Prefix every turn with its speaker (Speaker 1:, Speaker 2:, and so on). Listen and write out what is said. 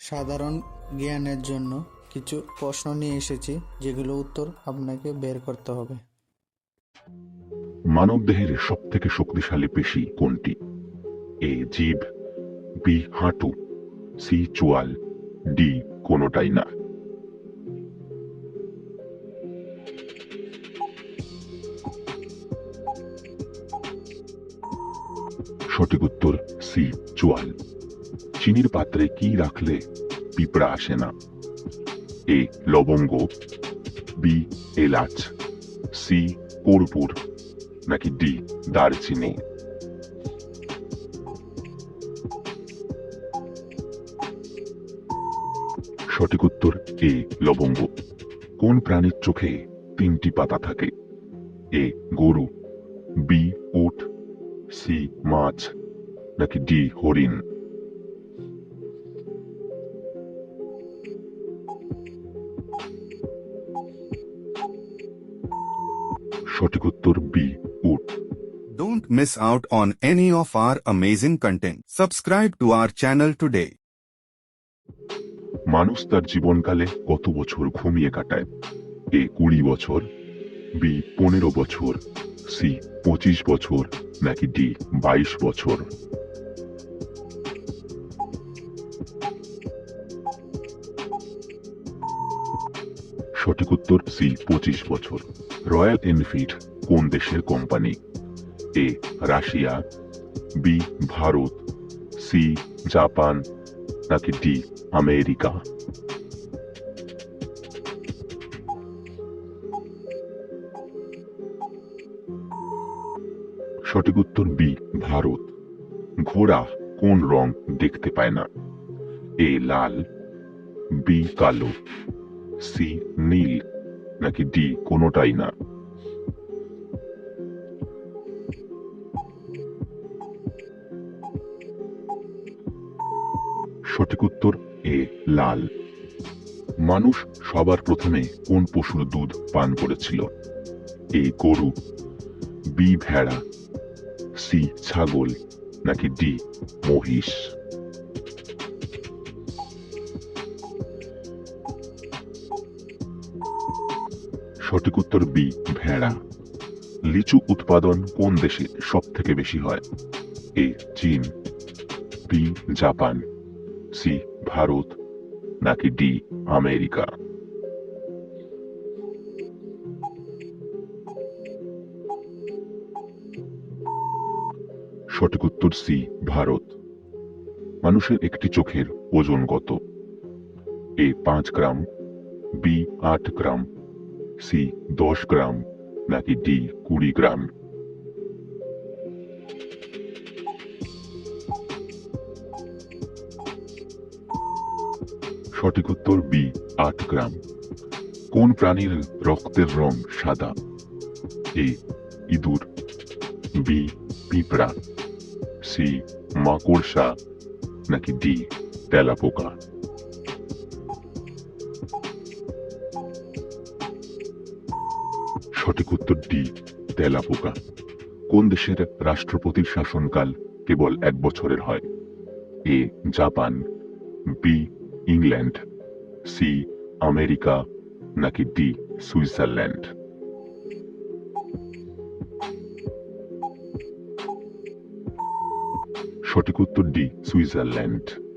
Speaker 1: সাধারণ জ্ঞানের জন্য কিছু প্রশ্ন নিয়ে এসেছি, যেগুলো উত্তর আপনাকে বের করতে হবে।
Speaker 2: মানবদেহের সবথেকে শক্তিশালী পেশি কোনটি? এ, জীব, বি, হাঁটু, সি, চোয়াল, ডি, কোনোটাই না। সঠিক উত্তর, সি, চোয়াল। চিনির পাত্রে কি রাখলে পিঁপড়া আসে না? এ, লবঙ্গ, বি, এলাচ, সি, কর্পূর, নাকি ডি, দারচিনি? সঠিক উত্তর, এ, লবঙ্গ। কোন প্রাণীর চোখে তিনটি পাতা থাকে? এ, গরু, বি, উট, সি, মাছ, নাকি ডি, হরিণ? সঠিক উত্তর বি উট
Speaker 3: Don't miss out on any of our amazing content. Subscribe to our channel today.
Speaker 2: মানুষ তার জীবনকালে কত বছর ঘুমিয়ে কাটায় এ কুড়ি বছর বি পনেরো বছর সি পঁচিশ বছর নাকি ডি বাইশ বছর সঠিক উত্তর সি পঁচিশ বছর রয়্যাল এনফিল্ড কোন দেশের company A Russia B Bharat C Japan, নাকি ডি আমেরিকা? সঠিক উত্তর বি ভারত। ঘোড়া কোন রং দেখতে পায় না? এ লাল বি কালো সি নীল। নাকি ডি কোনোটাই না? সঠিক উত্তর, এ, লাল। মানুষ সবার প্রথমে কোন পশুর দুধ পান করেছিল? এ, গরু, বি, ভেড়া, সি, ছাগল, নাকি ডি, মহিষ? সঠিক উত্তর বি, ভেড়া। লিচু উৎপাদন কোন দেশে সব থেকে বেশি হয়? এ, চীন, বি, জাপান, সি, ভারত, নাকি ডি, আমেরিকা? সঠিক উত্তর সি, ভারত। মানুষের একটি চোখের ওজন কত? এ, পাঁচ গ্রাম, বি, আট গ্রাম সি দশ গ্রাম, নাকি ডি কুড়ি গ্রাম। সঠিক উত্তর বি, আট গ্রাম। কোন প্রাণীর রক্তের রং সাদা? এ, ইঁদুর। বি, পিঁপড়া। সি, মাকড়সা। নাকি ডি, তেলাপোকা। সঠিক উত্তর ডি তেলাপোকা। কোন দেশের রাষ্ট্রপতির শাসনকাল কেবল এক বছরের হয়? A, Japan, B, England, C, America, নাকি ডি, সুইজারল্যান্ড? সঠিক উত্তর ডি সুইজারল্যান্ড।